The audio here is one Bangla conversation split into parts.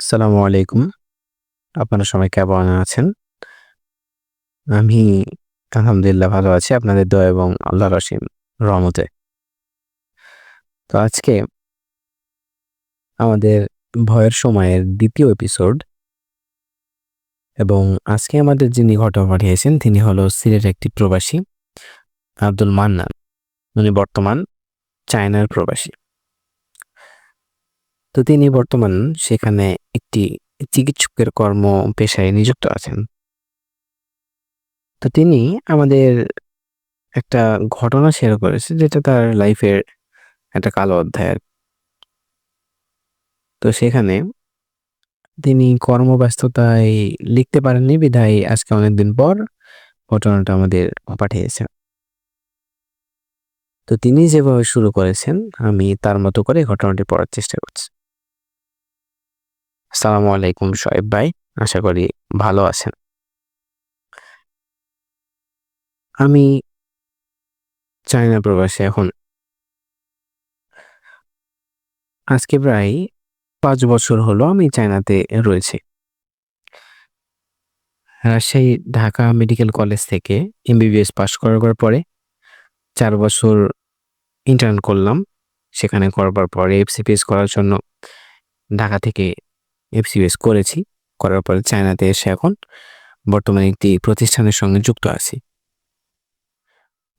আসসালামু আলাইকুম। আপনারা সবাই কেমন আছেন? আমি আলহামদুলিল্লাহ ভালো আছি আপনাদের দয়া এবং আল্লাহ রসিম রহমতে। তো আজকে আমাদের ভয়ের সময়ের দ্বিতীয় এপিসোড এবং আজকে আমাদের যিনি ঘটনা পাঠিয়েছেন, তিনি হলো সিলেটের একটি প্রবাসী, আব্দুল মান্নান। উনি বর্তমান চায়নার প্রবাসী। তো তিনি বর্তমান সেখানে একটি চিকিৎসকের কর্ম পেশায় নিযুক্ত আছেন। তো তিনি আমাদের একটা ঘটনা শেয়ার করেছে যেটা তার লাইফের একটা কালো অধ্যায়ের তো সেখানে তিনি কর্মব্যস্ততায় লিখতে পারেননি, বিধায় আজকে অনেকদিন পর ঘটনাটা আমাদের পাঠিয়েছে। তো তিনি যেভাবে শুরু করেছেন, আমি তার মতো করে ঘটনাটি পড়ার চেষ্টা করছি। আসসালামু আলাইকুম শোয়েব ভাই, আশা করি ভালো আছেন। আমি চায়না প্রবাসে এখন। আজকে প্রায় পাঁচ বছর হলো আমি চায়নাতে রয়েছি। রাজশাহী ঢাকা মেডিকেল কলেজ থেকে এমবিবিএস পাশ করার পরে চার বছর ইন্টার্ন করলাম। সেখানে করবার পরে এফসিপিএস করার জন্য ঢাকা থেকে এফসিপিএস করেছি, করার পরে চায়নাতে এসে এখন বর্তমানে একটি প্রতিষ্ঠানের সঙ্গে যুক্ত আছি।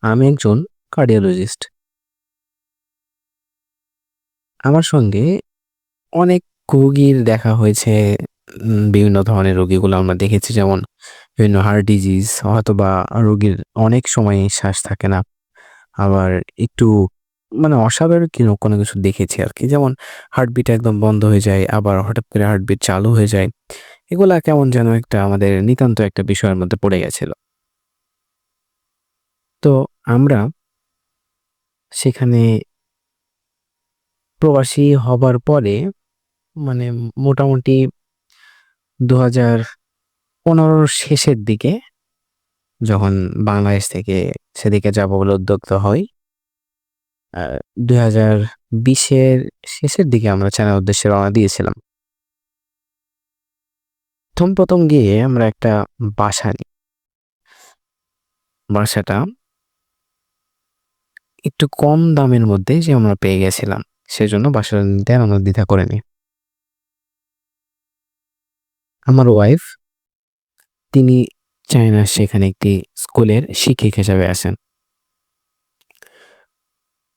আমি একজন কার্ডিওলজিস্ট আমার সঙ্গে অনেক রোগীর দেখা হয়েছে বিভিন্ন ধরনের রোগীগুলো আমরা দেখেছি, যেমন বিভিন্ন হার্ট ডিজিজ অথবা রোগীর অনেক সময় শ্বাস থাকে না। আবার একটু মানে অস্বাভাবিক কোনো কিছু দেখেছি আর কি যেমন হার্টবিট একদম বন্ধ হয়ে যায়, আবার হঠাৎ করে হার্টবিট চালু হয়ে যায়। এগুলা কেমন যেন একটা আমাদের নিতান্ত একটা বিষয়ের মধ্যে পড়ে গেছিল। তো আমরা সেখানে প্রবাসী হবার পরে মানে মোটামুটি দু হাজার পনেরোর শেষের দিকে যখন বাংলাদেশ থেকে সেদিকে যাব বলে উদ্যোক্ত হই দুই হাজার বিশের শেষের দিকে আমরা চায়নার উদ্দেশ্যে রওনা দিয়েছিলাম। প্রথম প্রথম গিয়ে আমরা একটা বাসা নিই। বাসাটা একটু কম দামের মধ্যে যে আমরা পেয়ে গেছিলাম, সেজন্য বাসাটা নিতে আমরা দ্বিধা করে নিই। আমার ওয়াইফ তিনি চায়না সেখানে একটি স্কুলের শিক্ষক হিসাবে আছেন।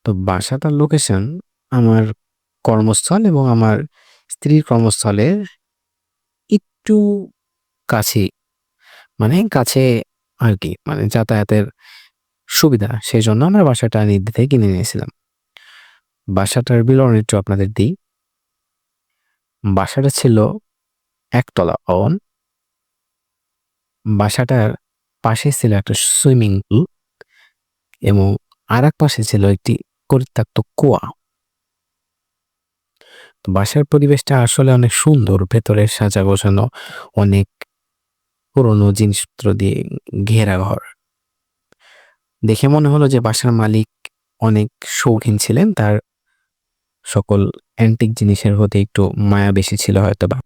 তো বাসাটার লোকেশন আমার কর্মস্থল এবং আমার স্ত্রীর কর্মস্থলের একটু কাছে মানে কাছে আর কি মানে যাতায়াতের সুবিধা। সেই জন্য আমরা বাসাটা নির্দ্বিধায় কিনে নিয়েছিলাম। বাসাটার বিবরণ একটু আপনাদের দিই। বাসাটা ছিল একতলা অন বাসাটার পাশে ছিল একটা সুইমিং পুল এবং আর এক পাশে ছিল একটি পরিত্যক্ত কুয়া। বাসার পরিবেশটা আসলে অনেক সুন্দর, ভেতরে সাজা গোছানো, অনেক পুরনো জিনিসপত্র দিয়ে ঘেরা ঘর। দেখে মনে হলো যে বাসার মালিক অনেক শৌখিন ছিলেন, তার সকল অ্যান্টিক জিনিসের হতে একটু মায়া বেশি ছিল হয়তো বা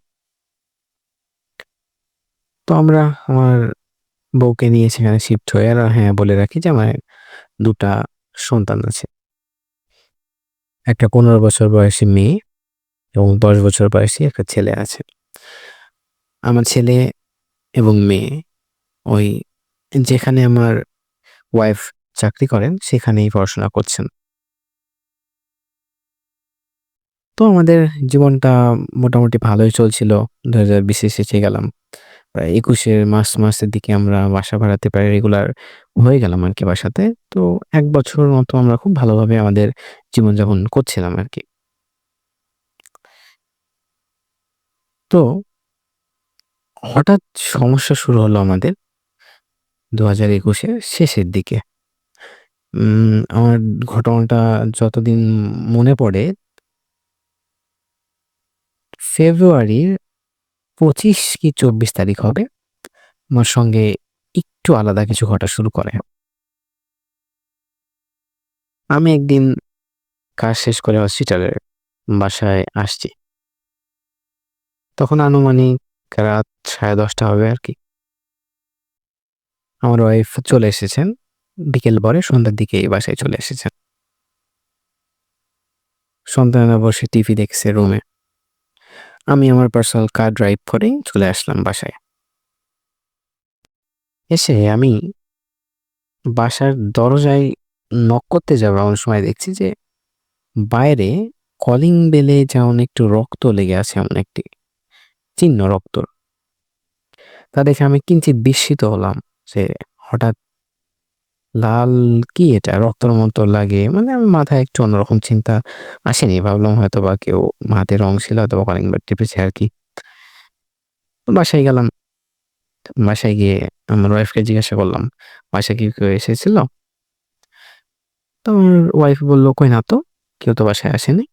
তো আমরা আমার বউকে নিয়ে সেখানে শিফট হয়ে আর হ্যাঁ বলে রাখি যে আমার দুটা সন্তান আছে। একটা পনেরো বছর বয়সী মেয়ে এবং দশ বছর বয়সী একটা ছেলে আছে। আমার ছেলে এবং মেয়ে, ওই যেখানে আমার ওয়াইফ চাকরি করেন, সেখানেই পড়াশোনা করছেন। তো আমাদের জীবনটা মোটামুটি ভালোই চলছিল। দু হাজার বিশে শেষে গেলাম। একুশের মাস মাসের দিকে আমরা বাসা ভাড়াতে প্রায় রেগুলার হয়ে গেলাম আর কি বাসাতে। তো এক বছর মতো আমরা খুব ভালোভাবে আমাদের জীবনযাপন করছিলাম আর কি তো হঠাৎ সমস্যা শুরু হলো আমাদের দু হাজার একুশের শেষের দিকে। আমার ঘটনাটা যতদিন মনে পড়ে, ফেব্রুয়ারির পঁচিশ কি চব্বিশ তারিখ হবে। আমার সঙ্গে একটু আলাদা কিছু ঘটা শুরু করে। আমি একদিন কাজ শেষ করে হসপিটালের বাসায় আসছি। তখন আনুমানিক রাত সাড়ে দশটা হবে আর কি। আমার ওয়াইফ চলে এসেছেন। বিকেল পরে সন্ধ্যার দিকে এই বাসায় চলে এসেছেন। সন্তানরা বসে টিভি দেখছে রুমে আমি আমার পার্সোনাল কার ড্রাইভ করে চলে আসলাম বাসায়। এসে আমি বাসার দরজায় নক করতে যাব এমন সময় দেখছি যে, বাইরে কলিং বেলে যেমন একটু রক্ত লেগে আছে এমন একটি চিহ্ন রক্তর তা দেখে আমি কিঞ্চিত বিস্মিত হলাম যে হঠাৎ লাল কি এটা? রক্তর মতো লাগে। মানে আমি মাথায় একটু অন্যরকম চিন্তা আসেনি। ভাবলাম হয়তো বা কেউ হাতে রং ছিল হয়তো বা বেল টিপেছে আর কি। বাসায় গেলাম। বাসায় গিয়ে আমার ওয়াইফকে জিজ্ঞাসা করলাম, বাসায় কি কেউ এসেছিল? তো আমার ওয়াইফ বলল, কই না তো, কেউ তো বাসায় আসেনি।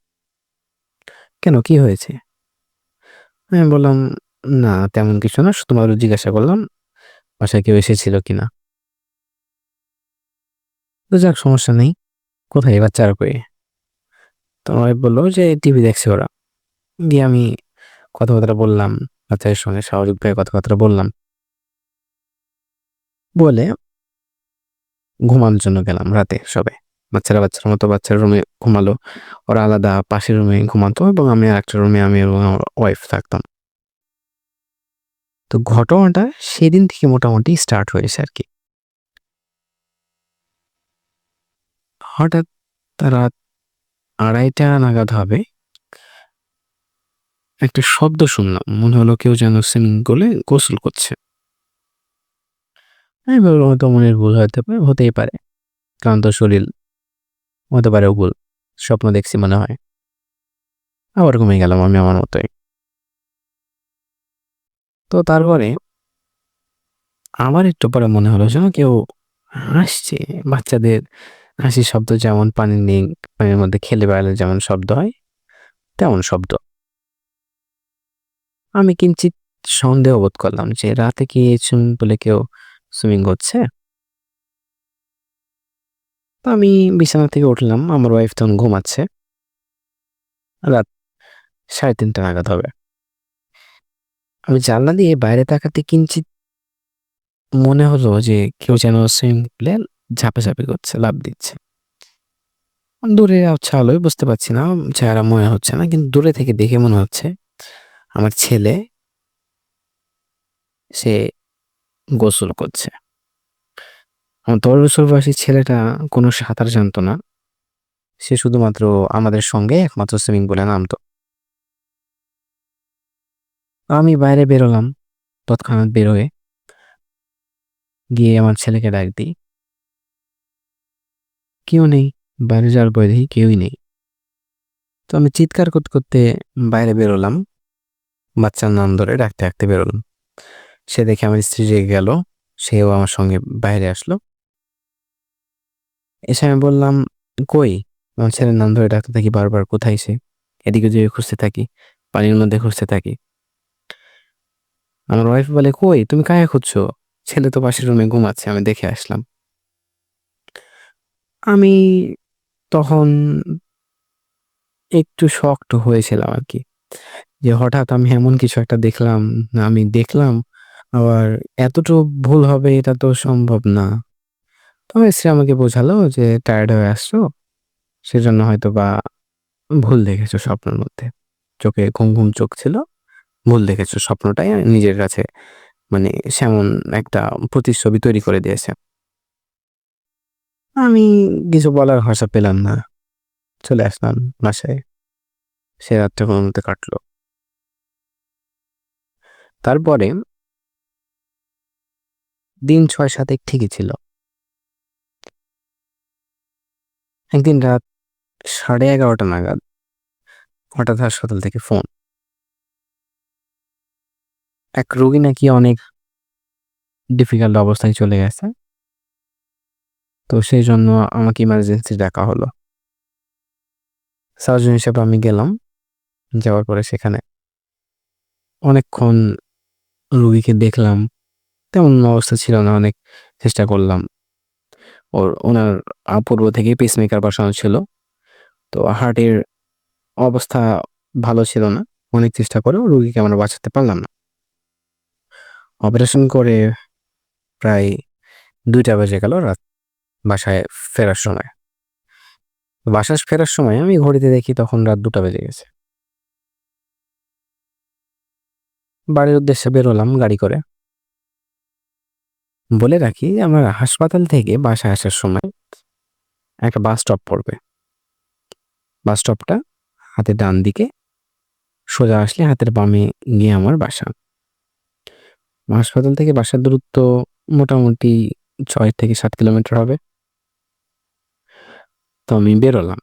কেন? কি হয়েছে? আমি বললাম, না, তেমন কিছু না। শুধুমাত্র জিজ্ঞাসা করলাম, বাসায় কেউ এসেছিল কিনা? তো যাক, সমস্যা নেই। কোথায় বাচ্চারা কই? তোমার ওয়াইফ বলল যে টিভি দেখছে ওরা। দিয়ে আমি কথাবার্তা বললাম, বাচ্চাদের সঙ্গে স্বাভাবিকভাবে কথাবার্তা বললাম। বলে ঘুমানোর জন্য গেলাম রাতে সবে। বাচ্চারা বাচ্চার মতো বাচ্চার রুমে ঘুমালো। ওরা আলাদা পাশের রুমে ঘুমাতো এবং আমি একটা রুমে, আমি এবং আমার ওয়াইফ থাকতাম। তো ঘটনাটা সেদিন থেকে মোটামুটি স্টার্ট হয়েছে আর কি। হঠাৎ রাত আড়াইটা নাগাদ হবে। একটা শব্দ শুনলাম, মনে হলো কেউ যেন সুইমিং করে গোসল করছে। আমি ভাবলাম হয়তো মনের ভুল হতে পারে, হতেই পারে। ক্লান্ত শরীর, হতে পারে ভুল, স্বপ্ন দেখছি মনে হয়। আবার ঘুমিয়ে গেলাম আমি আমার মতোই। তো তারপরে আমার একটু পরে মনে হলো যেন কেউ হাসছে বাচ্চাদের হাসির শব্দ যেমন পানির নেই পানির মধ্যে খেলে বেড়ালে যেমন শব্দ হয়, তেমন শব্দ। আমি কিঞ্চিত সন্দেহ বোধ করলাম যে রাতে কি সুইমিং পুলে কেউ সুইমিং করছে? তো আমি বিছানা থেকে উঠলাম, আমার ওয়াইফ তখন ঘুমাচ্ছে। রাত সাড়ে তিনটা নাগাদ হবে। আমি জানলা দিয়ে বাইরে তাকাতে কিঞ্চিত মনে হলো যে কেউ যেন সুইমিং পুলে ঝাঁপাঝাঁপি করছে লাভ দিচ্ছে। দূরে আচ্ছা আলোয়, বুঝতে পারছি না, চেহারা মনে হচ্ছে না, কিন্তু দূরে থেকে দেখে মনে হচ্ছে আমার ছেলে সে গোসল করছে। আমার দশ বছর বয়সী ছেলেটা কোনো সাঁতার জানতো না। সে শুধুমাত্র আমাদের সঙ্গে একমাত্র সুইমিং পুলে নামতো। আমি বাইরে বেরোলাম, তৎক্ষণাৎ বেরোয় গিয়ে আমার ছেলেকে ডাক দিই। কেউ নেই, বাইরে যাওয়ার পরে দেখি কেউই নেই। তো আমি চিৎকার করতে করতে বাইরে বেরোলাম বাচ্চার নাম ধরে ডাকতে ডাকতে বেরোলাম সে দেখে আমার স্ত্রী রেগে গেল, সেও আমার সঙ্গে বাইরে আসলো। এসে আমি বললাম, কই? আমার ছেলের নাম ধরে ডাকতে থাকি বারবার, কোথায় সে? এদিকে যেয়ে খুঁজতে থাকি, পানির মধ্যে খুঁজতে থাকি। আমার ওয়াইফ বলে, কই? তুমি কাকে খুঁজছো? ছেলে তো পাশের রুমে ঘুমাচ্ছে, আমি দেখে আসলাম। আমি তখন একটু শক্ট হয়েছিলাম আর কি। যে হঠাৎ আমি এমন কিছু একটা দেখলাম, আমি দেখলাম, আবার এতটুকু ভুল হবে এটা তো সম্ভব না। তো স্ত্রী আমাকে বোঝালো যে টায়ার্ড হয়ে আসছো, সেজন্য হয়তো বা ভুল দেখেছ স্বপ্নের মধ্যে। চোখে ঘুম ঘুম চোখ ছিল, ভুল দেখেছ স্বপ্নটাই নিজের কাছে মানে সেমন একটা প্রতিচ্ছবি তৈরি করে দিয়েছে। আমি কিছু বলার ভাষা পেলাম না। চলে আসলাম বাসায়। সে রাতটা কোনো মতে কাটলো। তারপরে দিন ছয় সাতেক ঠিকই ছিল। একদিন রাত সাড়ে এগারোটা নাগাদ হঠাৎ হাসপাতাল থেকে ফোন। এক রোগী নাকি অনেক ডিফিকাল্ট অবস্থায় চলে গেছে। তো সেই জন্য আমাকে ইমার্জেন্সি ডাকা হলো। সার্জন হিসেবে আমি গেলাম, যাওয়ার পরে সেখানে অনেকক্ষণ রুগীকে দেখলাম, তেমন অবস্থা ছিল না, অনেক চেষ্টা করলাম। ওর, ওনার পূর্ব থেকে পেসমেকার বসানো ছিল, তো হার্টের অবস্থা ভালো ছিল না, অনেক চেষ্টা করেও রুগীকে আমরা বাঁচাতে পারলাম না। অপারেশন করে প্রায় দুইটা বেজে গেল রাত। বাসায় ফেরার সময়। বাসায় ফেরার সময় আমি ঘড়িতে দেখি তখন রাত ২টা বেজে গেছে। বাড়ির উদ্দেশ্যে বেরোলাম গাড়ি করে। বলে রাখি আমার হাসপাতাল থেকে বাসায় আসার সময় একটা বাস স্টপ পড়বে। বাস স্টপটা হাতের ডান দিকে, সোজা আসলে হাতের বামে গিয়ে আমার বাসা। হাসপাতাল থেকে বাসার দূরত্ব মোটামুটি ছয় থেকে ৭ কিলোমিটার হবে। তো আমি বেরোলাম।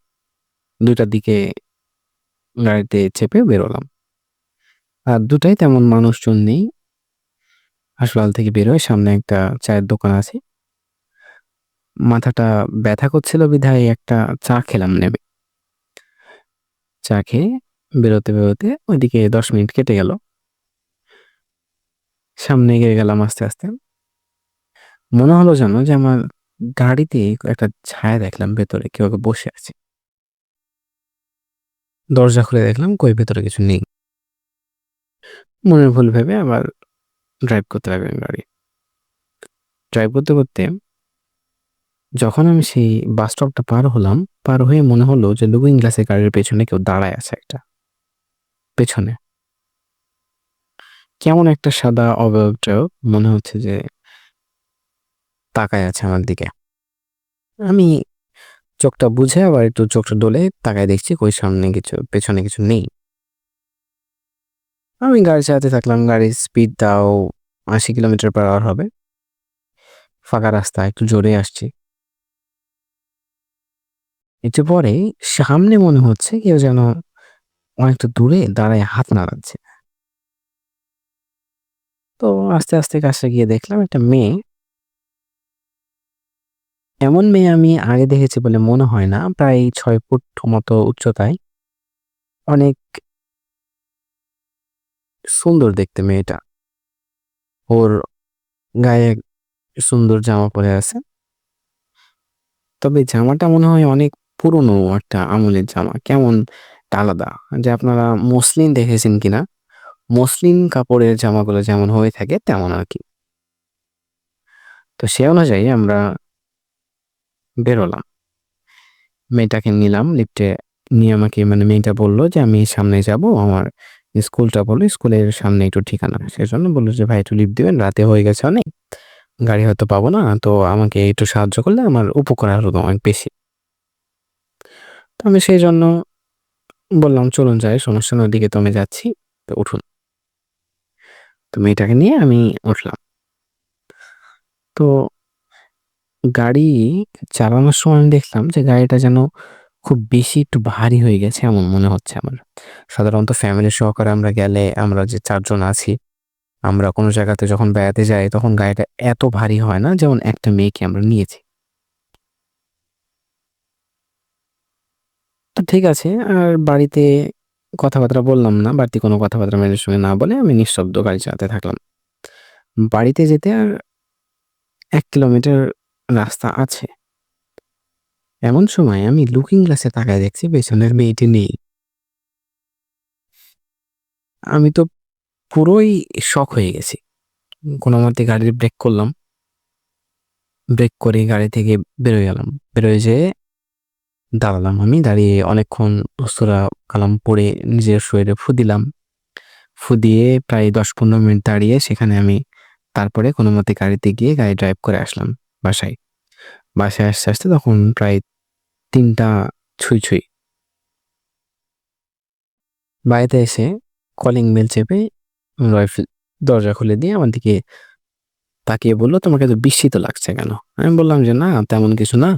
২টার দিকে গাড়িতে চেপে বেরোলাম। আর ২টায় তেমন মানুষজন নেই। হাসপাতাল থেকে বেরোয় সামনে একটা চায়ের দোকান আছে। মাথাটা ব্যথা করছিল বিধায় একটা চা খেলাম নেমে। চা খেয়ে বেরোতে, বেরোতে ওইদিকে ১০ মিনিট কেটে গেল। সামনে এগিয়ে গেলাম আস্তে, আস্তে। মনে হলো যেন যে আমার গাড়িতে একটা ছায়া দেখলাম ভেতরে কেউ বসে আছে। দরজা খুলে দেখলাম কই ভেতরে কিছু নেই। মনের ভুল ভেবে আবার ড্রাইভ করতে লাগলাম গাড়ি। ড্রাইভ করতে, করতে যখন আমি সেই বাস স্টপটা পার হলাম, পার হয়ে মনে হলো যে লুকিং গ্লাসের গাড়ির পেছনে কেউ দাঁড়ায় আছে একটা। পেছনে। কেমন একটা সাদা অবয়বটাও মনে হচ্ছে যে তাকায় আছে আমার দিকে। আমি চোখটা বুঝে আবার একটু চোখটা ডলে তাকায় দেখছি কই সামনে কিছু পেছনে কিছু নেই। আমি গাড়ি চালাতে থাকলাম। গাড়ির স্পিডটাও ৮০ কিলোমিটার পার আওয়ার হবে। ফাঁকা রাস্তা একটু জোরে আসছি। একটু পরে সামনে মনে হচ্ছে কেউ যেন অনেকটা দূরে দাঁড়ায় হাত নাড়াচ্ছে। তো আস্তে, আস্তে কাছে গিয়ে দেখলাম একটা মেয়ে এমন মেয়ে আমি আগে দেখেছি বলে মনে হয় না। প্রায় ছয় ফুট মতো উচ্চতায়। অনেক সুন্দর দেখতে মেয়েটা। ওর গায়ে সুন্দর জামা পরে আছে। তবে জামাটা মনে হয় অনেক পুরনো একটা আমলের জামা। কেমন আলাদা। যে আপনারা মসলিন দেখেছেন কিনা? মসলিন কাপড়ের জামাগুলো যেমন হয়ে থাকে তেমন আর কি তো সে অনুযায়ী আমরা বেরোলাম। মেয়েটাকে নিলাম, লিফটে নিয়ে আমাকে মানে মেয়েটা বলল যে, আমি সামনে যাব। আমার স্কুলটা বলল স্কুলের সামনে একটু ঠিকানা। সেজন্য বলল যে, ভাই, একটু লিফট দিবেন। রাতে হয়ে গেছে অনেক। গাড়ি হয়তো পাবো না। তো আমাকে একটু সাহায্য করলে আমার উপকার আরও অনেক বেশি। তো আমি সেই জন্য বললাম, চলুন যাই, সমস্যা নেই, ওদিকে তো আমি যাচ্ছি। তো উঠুন। তো মেয়েটাকে নিয়ে আমি উঠলাম। তো গাড়ি চালানোর সময় আমি দেখলাম যে গাড়িটা যেন খুব বেশি একটু ভারী হয়ে গেছে এমন মনে হচ্ছে আমার। সাধারণত ফ্যামিলি সহকারে আমরা গেলে আমরা যে চারজন আছি, আমরা কোনো জায়গাতে যখন বেড়াতে যাই তখন গাড়িটা এত ভারী হয় না যেমন একটা মেয়েকে আমরা নিয়েছি। তো ঠিক আছে। আর বাড়িতে কথাবার্তা বললাম না। বাড়তি কোনো কথাবার্তা মেয়েদের সঙ্গে না বলে আমি নিঃশব্দ গাড়ি চালাতে থাকলাম। বাড়িতে যেতে আর এক কিলোমিটার রাস্তা আছে। এমন সময় আমি লুকিং গ্লাসে তাকায় দেখছি পেছনের মেয়েটি নেই। আমি তো পুরোই শখ হয়ে গেছি। কোনো মতে গাড়ির ব্রেক করলাম। ব্রেক করে গাড়ি থেকে বেরোয় গেলাম। বেরোয় যেয়ে দাঁড়ালাম আমি। দাঁড়িয়ে অনেকক্ষণ অস্থরা কালাম পরে নিজের শরীরে ফু দিলাম। ফু দিয়ে প্রায় দশ পনেরো মিনিট দাঁড়িয়ে সেখানে আমি তারপরে কোনো মতে গাড়িতে গিয়ে গাড়ি ড্রাইভ করে আসলাম বাসায়। বাসায় আসতে, আসতে তখন প্রায় তিনটা ছুঁই, ছুঁই। বাড়িতে এসে কলিং বেল চেপে ওয়াইফ দরজা খুলে দিয়ে আমার দিকে তাকিয়ে বলল "তোমাকে এত বিস্মিত লাগছে কেন?" আমি বললাম যে, "না তেমন কিছু না।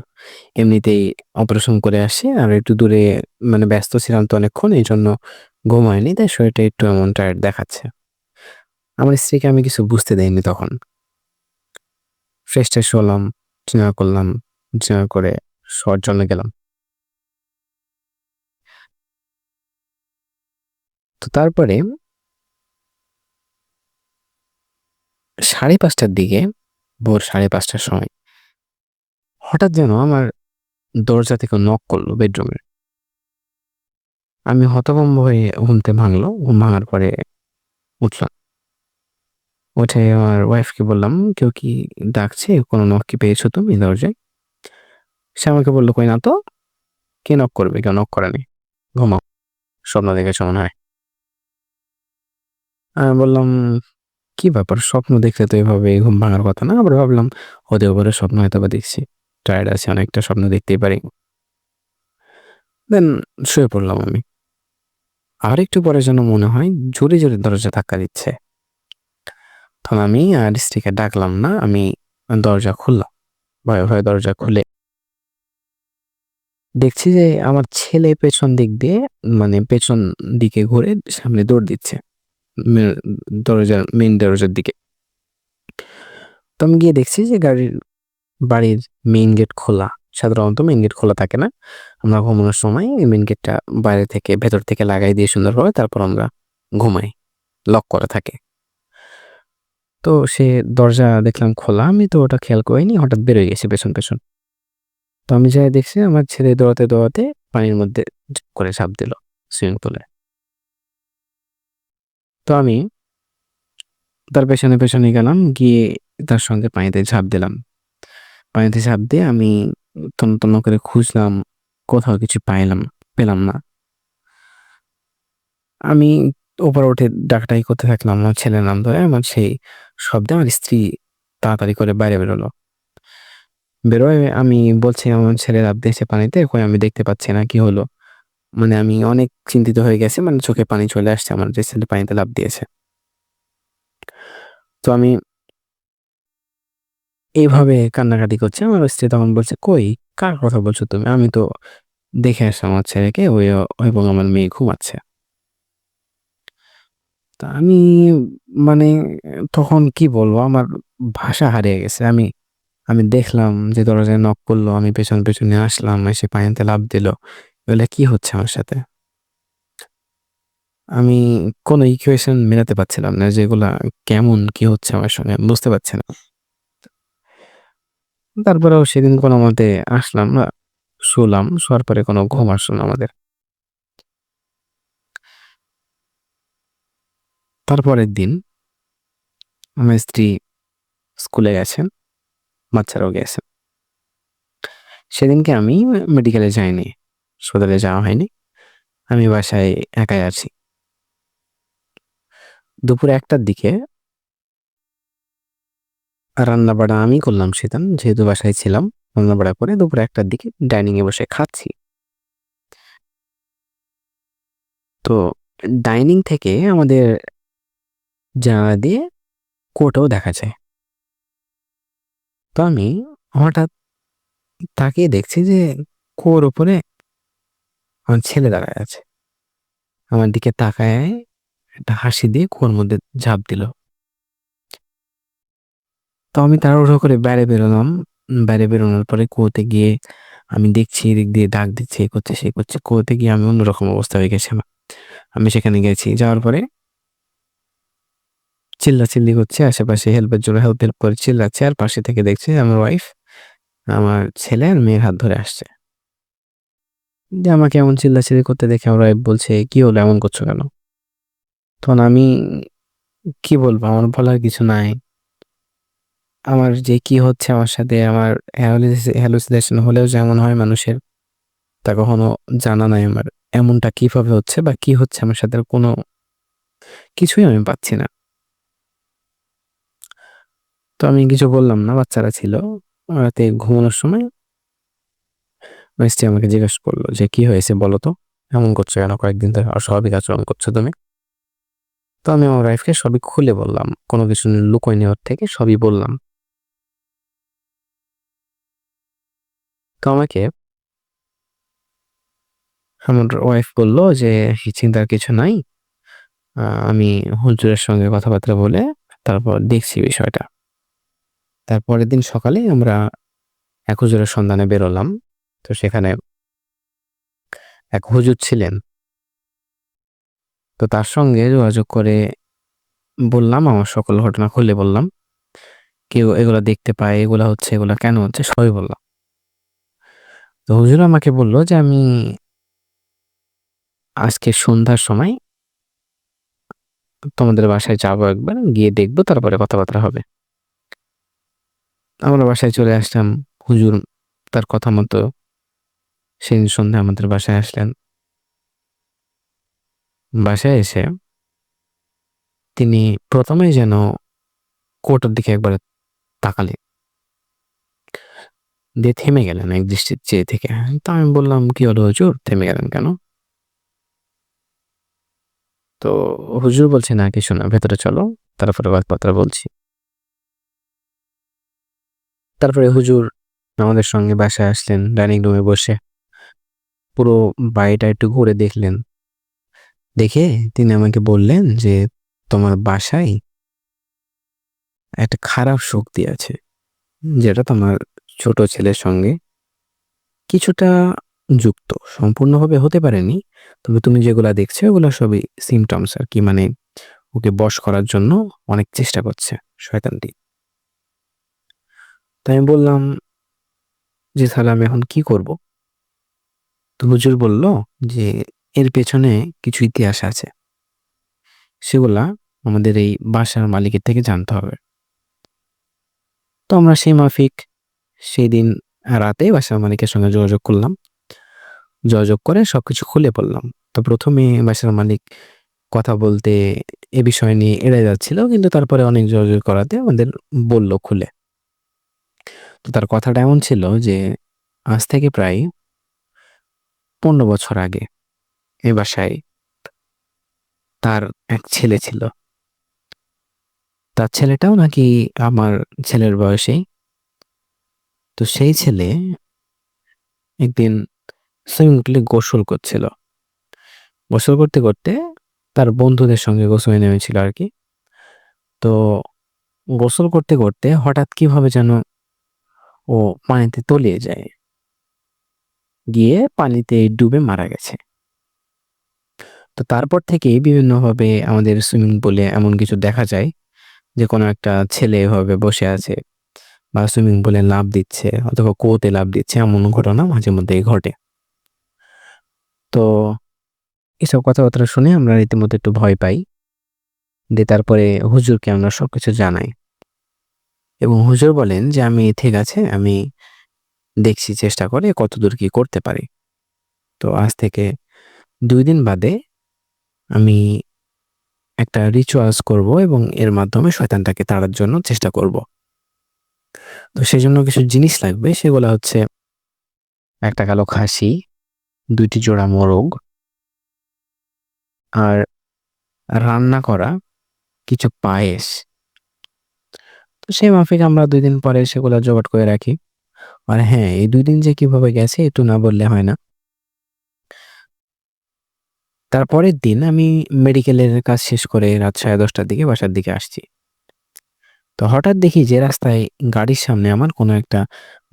এমনিতেই অপারেশন করে আসছি আর একটু দূরে মানে ব্যস্ত ছিলাম তো অনেকক্ষণ এইজন্য ঘুম হয়নি। তাই শরীরটা একটু এমন টায়ার্ড দেখাচ্ছে।" আমার স্ত্রীকে আমি কিছু বুঝতে দেইনি তখন। ফ্রেশ-ট্রেশ হলাম, ডিনার করলাম। ডিনার করে শোয়ার জন্য গেলাম। তো তারপরে সাড়ে পাঁচটার দিকে ভোর সাড়ে পাঁচটার সময় হঠাৎ যেন আমার দরজা থেকে নক করল বেডরুমের। আমি হতভম্ব হয়ে ঘুমতে ভাঙলো। ঘুম ভাঙার পরে উঠলাম। উঠে আমার ওয়াইফকে বললাম, "কেউ কি ডাকছে? কোনো নক কি পেয়েছ তুমি দরজায়?" সে আমাকে বলল "কই না তো। কে নক করবে? কেউ নক করেনি। ঘুমাও। স্বপ্ন দেখেছ মনে হয়।" আমি বললাম, "কি ব্যাপার? স্বপ্ন দেখলে তো এভাবে ঘুম ভাঙার কথা না।" আবার ভাবলাম ওদের ওপরে স্বপ্ন হয়তো বা দেখছি। টায়ার্ড আছে অনেকটা স্বপ্ন দেখতেই পারি। দেন শুয়ে পড়লাম আমি। আর একটু পরে যেন মনে হয় জোরে, জোরে দরজা ধাক্কা দিচ্ছে। তখন আমি আর স্ত্রীকে ডাকলাম না। আমি দরজা খুললাম। ভয়ে, ভয়ে দরজা খুলে দেখছি যে আমার ছেলে পেছন দিক দিয়ে মানে পেছন দিকে ঘুরে সামনে দৌড় দিচ্ছে। দরজার মেন দরজার দিকে। তো আমি গিয়ে দেখছি যে গাড়ির বাড়ির মেইন গেট খোলা। সাধারণত মেইন গেট খোলা থাকে না। আমরা ঘুমানোর সময় মেইন গেটটা বাইরে থেকে ভেতর থেকে লাগাই দিয়ে সুন্দরভাবে তারপর আমরা ঘুমাই। লক করা থাকে। তো সে দরজা দেখলাম খোলা। আমি তো ওটা খেয়াল করিনি। হঠাৎ বের হয়ে গেছে পেছন, পেছন। তো আমি যাই দেখছি আমার ছেলে দৌড়াতে, দৌড়াতে পানির মধ্যে করে ঝাঁপ দিল সুইমিং পুলে। তো আমি তার পেছনে, পেছনে গেলাম। গিয়ে তার সঙ্গে পানিতে ঝাঁপ দিলাম। পানিতে ঝাঁপ দিয়ে আমি তন্ন, তন্ন করে খুঁজলাম। কোথাও কিছু পাইলাম পেলাম না। আমি উপরে উঠে ডাকাডাকি করতে থাকলাম আমার ছেলের নাম ধরে। আমার সেই শব্দে আমার স্ত্রী তাড়াতাড়ি করে বাইরে বেরোলো। বেরোয় আমি বলছি আমার ছেলে লাফ দিয়েছে পানিতে। কই আমি দেখতে পাচ্ছি না কি হলো? মানে আমি অনেক চিন্তিত হয়ে গেছি। মানে চোখে পানি চলে আসছে আমার যে ছেলে পানিতে লাফ দিয়েছে। তো আমি এইভাবে কান্নাকাটি করছি। আমার স্ত্রী তখন বলছে, "কই কার কথা বলছো তুমি? আমি তো দেখে আসলাম আমার ছেলেকে ওই এবং আমার মেয়ে ঘুমাচ্ছে।" তা আমি মানে তখন কি বলব? আমার ভাষা হারিয়ে গেছে। আমি আমি দেখলাম যে দরজায় নক করল। আমি পেছন, পেছনে আসলাম। এসে পানিতে লাফ দিল। এগুলা কি হচ্ছে আমার সাথে? আমি কোনো ইকুয়েশন মেলাতে পারছিলাম না যে এগুলা কেমন কি হচ্ছে আমার সঙ্গে বুঝতে পারছি না। তারপরেও সেদিন কোনোমতে আসলাম না। শুলাম। শোয়ার পরে কোনো ঘুম আসলো আমাদের। তারপরের দিন আমার স্ত্রী স্কুলে গেছেন। বাচ্চারাও গেছেন। সেদিনকে আমি মেডিকেলে যাইনি। হাসপাতালে যাওয়া হয়নি। আমি বাসায় একাই আছি। দুপুর ১ টার দিকে রান্নাবাড়া আমি করলাম সেদিন। যেহেতু বাসায় ছিলাম। রান্নাবাড়া করে দুপুর একটার দিকে ডাইনিং এ বসে খাচ্ছি। তো ডাইনিং থেকে আমাদের জানালা দিয়ে কোর্টও দেখা যায়। তো আমি হঠাৎ তাকিয়ে দেখছি যে কুয়োর উপরে আমার ছেলে দাঁড়ায় আছে। আমার দিকে তাকায় একটা হাসি দিয়ে কুয়োর মধ্যে ঝাঁপ দিল। তো আমি তাড়াহুড়ো করে বাইরে বেরোলাম। বাইরে বেরোনোর পরে কুয়োতে গিয়ে আমি দেখছি এদিক দিয়ে ডাক দিচ্ছে, এ করছে, সে করছে। কুয়োতে গিয়ে আমি অন্যরকম অবস্থা হয়ে গেছে আমি সেখানে গেছি। যাওয়ার পরে চিল্লাচিল্লি করছে। আশেপাশে হেল্পের জন্য হেল্প, হেল্প করে চিল্লাচ্ছে। আর পাশে থেকে দেখছি আমার ওয়াইফ আমার ছেলে আর মেয়ের হাত ধরে আসছে। যে আমাকে এমন চিল্লাচিল্লি করতে দেখে আমার ওয়াইফ বলছে, "কি হলো? এমন করছ কেন?" তখন আমি কি বলব? আমার বলার কিছু নাই। আমার যে কি হচ্ছে আমার সাথে আমার হ্যালুসি হ্যালুসিনেশন হলেও যেমন হয় মানুষের, তা কখনো জানা নাই আমার। এমনটা কীভাবে হচ্ছে বা কি হচ্ছে আমার সাথে কোনো কিছুই আমি পাচ্ছি না। তো আমি কিছু বললাম না। বাচ্চারা ছিল। রাতে ঘুমানোর সময় আমার স্ত্রী আমাকে জিজ্ঞেস করল যে, "কি হয়েছে বলো তো? এমন করছ কেন? কয়েকদিন ধরে অস্বাভাবিক আচরণ করছ তুমি?" তো আমি আমার ওয়াইফকে সবই খুলে বললাম। কোনো কিছু লুকোয় নেওয়ার থেকে সবই বললাম। তো আমাকে আমার ওয়াইফ বলল যে, "চিন্তার কিছু নাই। আমি হুজুরের সঙ্গে কথাবার্তা বলে তারপর দেখছি বিষয়টা।" তার পরের দিন সকালে আমরা এক হুজুরের সন্ধানে বেরোলাম। তো সেখানে এক হুজুর ছিলেন। তো তার সঙ্গে যোগাযোগ করে বললাম আমার সকল ঘটনা খুলে বললাম। কেউ এগুলা দেখতে পায়, এগুলা হচ্ছে, এগুলা কেন হচ্ছে সবই বললাম। তো হুজুর আমাকে বলল যে আমি আজকে সন্ধ্যার সময় তোমাদের বাসায় যাব একবার গিয়ে দেখব তারপরে কথাবার্তা হবে আমরা বাসায় চলে আসলাম। হুজুর তার কথা মতো সেদিন সন্ধ্যা আমাদের বাসায় আসলেন। বাসায় এসে তিনি প্রথমে যেন কোর্টের দিকে একবার তাকালেন। দিয়ে থেমে গেলেন এক দৃষ্টির চেয়ে থেকে। তো আমি বললাম, কি হলো হুজুর? থেমে গেলেন কেন? তো হুজুর বলছে, না, কিছু না, ভেতরে চলো, তারপরে কথাবার্তা বলছি। তারপরে হুজুর আমাদের সঙ্গে বাসায় আসলেন, ডাইনিং রুমে বসে। পুরো বাড়িটা একটু ঘুরে দেখলেন। দেখে তিনি আমাকে বললেন যে, তোমার বাসায় একটা খারাপ শক্তি আছে, যেটা তোমার ছোট ছেলের সঙ্গে কিছুটা যুক্ত, সম্পূর্ণভাবে হতে পারেনি। তবে তুমি যেগুলা দেখছ ওগুলো সবই সিমটমস আর কি মানে ওকে বশ করার জন্য অনেক চেষ্টা করছে শয়তানটি তাই আমি বললাম যে, তাহলে আমি এখন কি করব? তো হুজুর বলল যে, এর পেছনে কিছু ইতিহাস আছে। সেগুলা আমাদের এই বাসার মালিকের থেকে জানতে হবে। তো আমরা সেই মাফিক সেই দিন রাতে বাসার মালিকের সঙ্গে যোগাযোগ করলাম। যোগাযোগ করে সবকিছু খুলে পড়লাম তো প্রথমে বাসার মালিক কথা বলতে এ বিষয় নিয়ে এড়ে যাচ্ছিল, কিন্তু তারপরে অনেক যোগাযোগ করাতে আমাদের বলল খুলে। তো তার কথাটা এমন ছিল যে আজ থেকে প্রায় পনেরো বছর আগে এ বাসায় তার এক ছেলে ছিল। তার ছেলেটাও নাকি আমার ছেলের বয়সেই। তো সেই ছেলে একদিন সুইমিং পুলে গোসল করছিল। গোসল করতে করতে তার বন্ধুদের সঙ্গে গোসলে নেমেছিল আর কি। তো গোসল করতে করতে হঠাৎ কীভাবে যেন ও পানিতে তলিয়ে যায়। গিয়ে পানিতে ডুবে মারা গেছে। তো তারপর থেকেই বিভিন্নভাবে আমাদের সুইমিং পুলে এমন কিছু দেখা যায় যে কোনো একটা ছেলে এভাবে বসে আছে বা সুইমিং পুলে লাভ দিচ্ছে অথবা কুয়োতে লাভ দিচ্ছে এমন ঘটনা মাঝে মধ্যেই ঘটে। তো এসব কথাবার্তা শুনে আমরা রীতিমতো একটু ভয় পাই। দিয়ে তারপরে হুজুরকে আমরা সবকিছু জানাই। এবং হুজুর বলেন যে, আমি, ঠিক আছে, আমি দেখছি চেষ্টা করে কতদূর কি করতে পারি। তো আজ থেকে দুই দিন বাদে আমি একটা রিচুয়ালস করব এবং এর মাধ্যমে শয়তানটাকে তাড়ার জন্য চেষ্টা করব। তো সেই জন্য কিছু জিনিস লাগবে, সেগুলো হচ্ছে একটা কালো খাসি, দুইটি জোড়া মোরগ আর রান্না করা কিছু পায়েস। তো সেই মাফিক আমরা দুই দিন পরে সেগুলো জোগাড় করে রাখি। আর হ্যাঁ এই দুই দিন যে কীভাবে গেছে একটু না বললে হয় না। তারপরের দিন আমি মেডিকেলের কাজ শেষ করে রাত সাড়ে দশটার দিকে বাসার দিকে আসছি। তো হঠাৎ দেখি যে রাস্তায় গাড়ির সামনে আমার কোনো একটা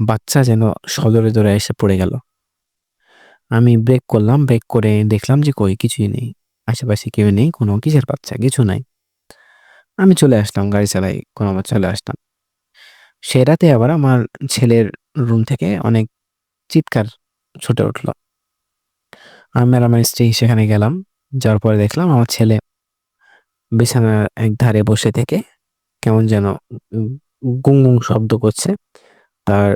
বাচ্চা যেন সদরে ধরে এসে পড়ে গেল। আমি ব্রেক করলাম, ব্রেক করে দেখলাম যে কই, কিছুই নেই। আশেপাশে কেউ নেই, কোনো কিসের বাচ্চা, কিছু নাই। আমি চলে আসলাম গাড়ি চালাই, কোনো আমার চলে আসলাম সে রাতে আবার আমার ছেলের রুম থেকে অনেক চিৎকার ছুটে উঠল। আমি আর আমার স্ত্রী সেখানে গেলাম, যাওয়ার পরে দেখলাম আমার ছেলে বিছানার এক ধারে বসে থেকে কেমন যেন গুং গুং শব্দ করছে, তার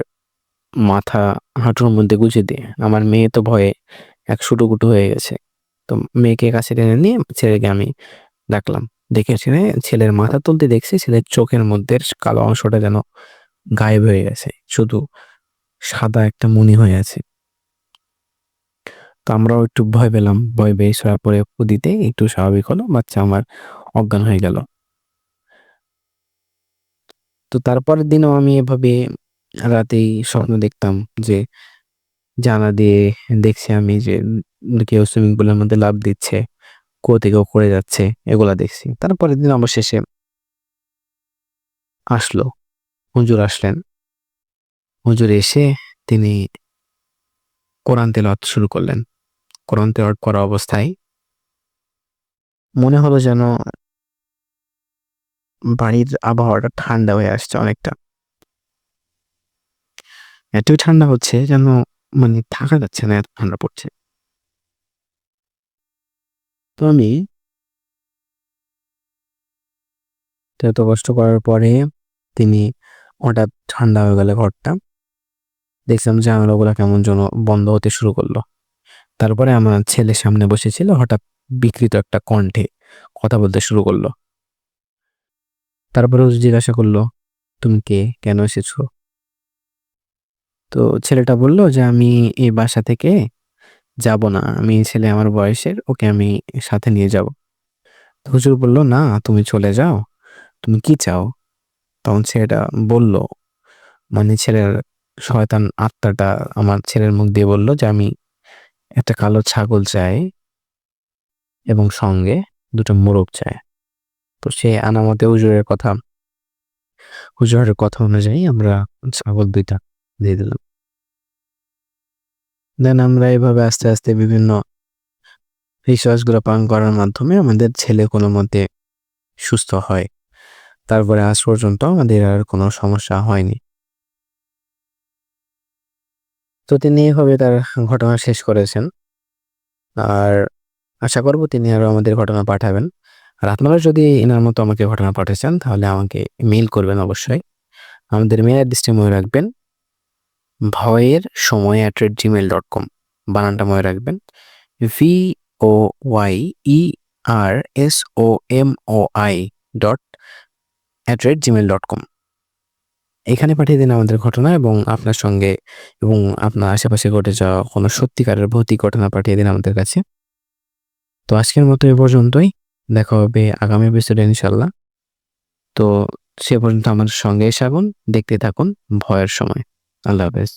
মাথা হাঁটুর মধ্যে গুজে দিয়ে। আমার মেয়ে তো ভয়ে এক সুটুকুটু হয়ে গেছে। তো মেয়েকে কাছে টেনে নিয়ে ছেলেকে আমি ডাকলাম। দেখে ছেলে ছেলের মাথা তুলতে দেখছি, ছেলের চোখের মধ্যে কালো অংশটা যেন গায়েব হয়ে গেছে, শুধু সাদা একটা মনি হয়ে আছে। তো আমরাও একটু ভয় পেলাম, ভয় পেয়ে সরা পরে দিতে, একটু স্বাভাবিক হলো, বাচ্চা আমার অজ্ঞান হয়ে গেল। তো তারপরের দিনও আমি এভাবে রাতেই স্বপ্ন দেখতাম যে জানা দিয়ে দেখছি আমি যে কেউ সুইমিং পুলের মধ্যে লাভ দিচ্ছে। থেকেও করে যাচ্ছে, এগুলা দেখছি। তারপরের দিন অবশেষে আসলো, হুজুর আসলেন। হুজুর এসে তিনি কোরআন তেলাওয়াত শুরু করলেন। কোরআন তেলাওয়াত করা অবস্থায় মনে হলো যেন বাড়ির আবহাওয়াটা ঠান্ডা হয়ে আসছে অনেকটা। এতই ঠান্ডা হচ্ছে যেন মানে থাকা যাচ্ছে না, এত ঠান্ডা পড়ছে। তো আমি এত কষ্ট করার পরে তিনি হঠাৎ ঠান্ডা হয়ে গেল ঘরটা। দেখলাম জানালাগুলো কেমন যেন বন্ধ হতে শুরু করল। তারপরে আমার ছেলে সামনে বসেছিল, হঠাৎ বিকৃত একটা কণ্ঠে কথা বলতে শুরু করল। তারপরে জিজ্ঞাসা করল, তুমি কে? কেন এসেছ? তো ছেলেটা বলল যে, আমি এই বাসা থেকে যাব না, আমি ছেলে আমার বয়সের, ওকে আমি সাথে নিয়ে যাব। তো হুজুর বলল, না, তুমি চলে যাও। তুমি কি চাও? তখন ছেলেটা বলল মানে ছেলের শয়তান আত্মাটা আমার ছেলের মুখ দিয়ে বলল যে আমি একটা কালো ছাগল চাই এবং সঙ্গে দুটো মোরগ চাই। তো সে আনামতে হুজুরের কথা হুজুরের কথা অনুযায়ী আমরা ছাগল দুইটা দিয়ে দিলাম। দেন আমরা এভাবে আস্তে আস্তে বিভিন্ন রিসার্চগুলো পালন করার মাধ্যমে আমাদের ছেলে কোনো মতে সুস্থ হয়। তারপরে আজ পর্যন্ত আমাদের আর কোনো সমস্যা হয়নি। তো তিনি এভাবে তার ঘটনা শেষ করেছেন। আর আশা করব তিনি আরও আমাদের ঘটনা পাঠাবেন। আর আপনারা যদি এনার মতো আমাকে ঘটনা পাঠাচ্ছেন তাহলে আমাকে মেইল করবেন অবশ্যই। আমাদের মেল অ্যাড্রেসটি মনে রাখবেন। ভয়ের সময় at rate Gmail dot com বানানটা মনে রাখবেন। V O Y E R S O M O I dot at rate Gmail dot com এখানে পাঠিয়ে দিন আমাদের ঘটনা এবং আপনার সঙ্গে এবং আপনার আশেপাশে ঘটে যাওয়া কোনো সত্যিকারের ভৌতিক ঘটনা পাঠিয়ে দিন আমাদের কাছে। তো আজকের মতো এ পর্যন্তই। দেখা হবে আগামী এপিসোডে ইনশাল্লাহ তো সে পর্যন্ত আমাদের সঙ্গে থাকুন, দেখতে থাকুন, ভয়ের সময়। আল্লাহ হাফেজ